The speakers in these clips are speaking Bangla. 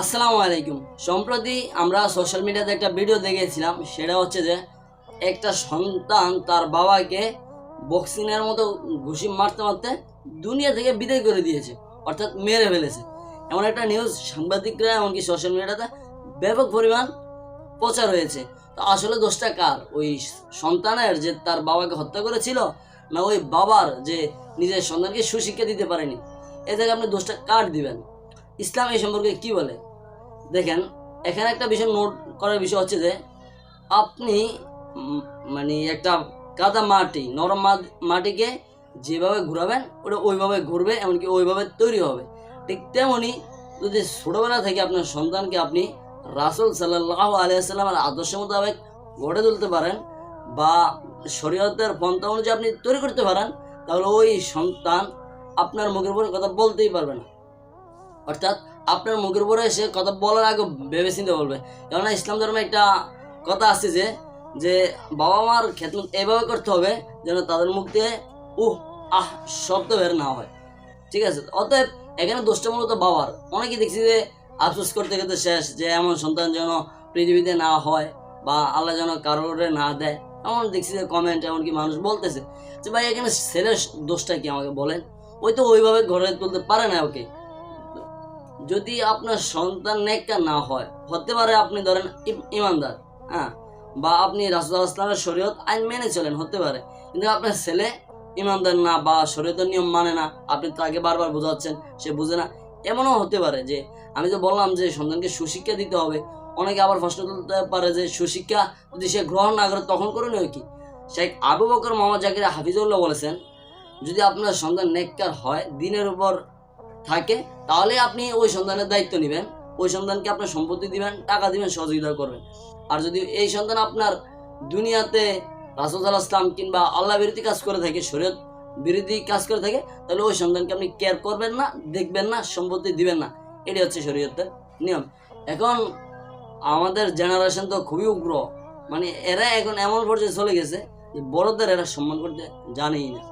আসসালামু আলাইকুম। সম্প্রতি আমরা সোশ্যাল মিডিয়াতে একটা ভিডিও দেখেছিলাম, সেটা হচ্ছে যে একটা সন্তান তার বাবাকে বক্সিংয়ের মতো ঘুষি মারতে মারতে দুনিয়া থেকে বিদায় করে দিয়েছে, অর্থাৎ মেরে ফেলেছে। এমন একটা নিউজ সাংবাদিকরা এমনকি সোশ্যাল মিডিয়াতে ব্যাপক পরিমাণ প্রচার হয়েছে। তো আসলে দোষটা কার? ওই সন্তানের যে তার বাবাকে হত্যা করেছিল, না ওই বাবার যে নিজের সন্তানকে সুশিক্ষা দিতে পারেনি? এ থেকে আপনি দোষটা কার দিবেন? ইসলাম এই সম্পর্কে কি বলে? দেখেন, এখানে একটা বিষয় নোট করার বিষয় হচ্ছে যে, আপনি মানে একটা কাদা মাটি, নরম মাটিকে যেভাবে ঘুরাবেন, ওটা ওইভাবে ঘুরবে, এমনকি ওইভাবে তৈরি হবে। ঠিক তেমনই যদি ছোটোবেলা থেকে আপনার সন্তানকে আপনি রাসুল সাল্লাহ আলিয়াল্লামের আদর্শ মোতাবেক গড়ে তুলতে পারেন বা শরীয়তের পন্থা অনুযায়ী আপনি তৈরি করতে পারেন, তাহলে ওই সন্তান আপনার মুখের উপরে কথা বলতেই পারবে না। অর্থাৎ আপনার মুখের উপরে এসে কথা বলার আগে ভেবে চিন্তে বলবে। কেননা ইসলাম ধর্মে একটা কথা আছে যে যে বাবা মার খেদমত এভাবে করতে হবে যেন তাদের মুখ দিয়ে উহ, আহ, শব্দ বের না হয়। ঠিক আছে? অতএব এখানে দোষটা মূলত বাবার। অনেকে দেখছি যে আফসোস করতে করতে শেষ যে এমন সন্তান যেন পৃথিবীতে না হয় বা আল্লাহ যেন কারোরে না দেয়। এমন দেখছি যে কমেন্ট এমনকি মানুষ বলতেছে যে, ভাই, এখানে ছেলের দোষটা কি আমাকে বলেন? ওই তো ওইভাবে ঘরে তুলতে পারে না ওকে। যদি আপনার সন্তান নেককার না হয়, হতে পারে আপনি ধরেন ইমানদার হ্যাঁ? বা আপনি রাসুল আসলামের শরীয়ত আইন মেনে চলেন, হতে পারে। কিন্তু আপনার ছেলে ইমানদার না বা শরীয়তের নিয়ম মানে না, আপনি তাকে বারবার বোঝাচ্ছেন, সে বুঝে না। এমনও হতে পারে যে, আমি তো বললাম যে সন্তানকে সুশিক্ষা দিতে হবে। অনেকে আবার প্রশ্ন তুলতে পারে যে, সুশিক্ষা যদি সে গ্রহণ না করে, তখন করণীয় কি? শেখ আবু বকর মোহাম্মদ জাকির হাফিজুল্লাহ বলেছেন, যদি আপনার সন্তান নেককার হয়, দিনের উপর থাকে, তাহলে আপনি ওই সন্তানের দায়িত্ব নেবেন। ওই সন্তানকে আপনার সম্পত্তি দিবেন, টাকা দিবেন, সহযোগিতা করবেন। আর যদি এই সন্তান আপনার দুনিয়াতে রাসুল ইসলাম কিংবা আল্লাহ বিরোধী কাজ করে থাকে, শরীয়ত বিরোধী কাজ করে থাকে, তাহলে ওই সন্তানকে আপনি কেয়ার করবেন না, দেখবেন না, সম্পত্তি দিবেন না। এটি হচ্ছে শরীয়তের নিয়ম। এখন আমাদের জেনারেশন তো খুবই উগ্র। মানে এরা এখন এমন পর্যায়ে চলে গেছে যে বড়দের এরা সম্মান করতে জানেই না।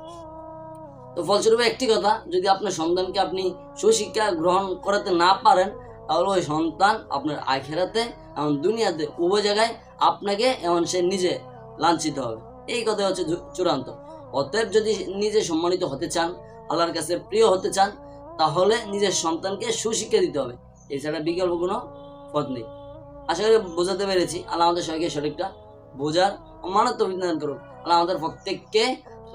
তো ফলস্বরূপ একটি কথা, যদি আপনার সন্তানকে আপনি সুশিক্ষা গ্রহণ করাতে না পারেন, তাহলে ওই সন্তান আপনার আখেরাতে, এমন দুনিয়াতে, উভয় জায়গায় আপনাকে এমন সে নিজে লাঞ্ছিত হবে। এই কথা হচ্ছে চূড়ান্ত। অতএব যদি নিজে সম্মানিত হতে চান, আল্লাহর কাছে প্রিয় হতে চান, তাহলে নিজের সন্তানকে সুশিক্ষা দিতে হবে। এছাড়া বিকল্প কোনো পথ নেই। আশা করি বোঝাতে পেরেছি। আল্লাহ আমাদের সবাইকে সঠিকটা বোঝার মানত অভিজ্ঞান করুক। আল্লাহ আমাদের প্রত্যেককে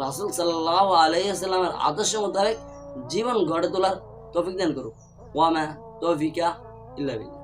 রাসুল সাল্লাহ আলাইসাল্লামের আদর্শ মোতাবেক জীবন গড়ে তোলার তৌফিক দান করুক। ওয়ামা তৌফিকা ইল্লা বিল্লাহ।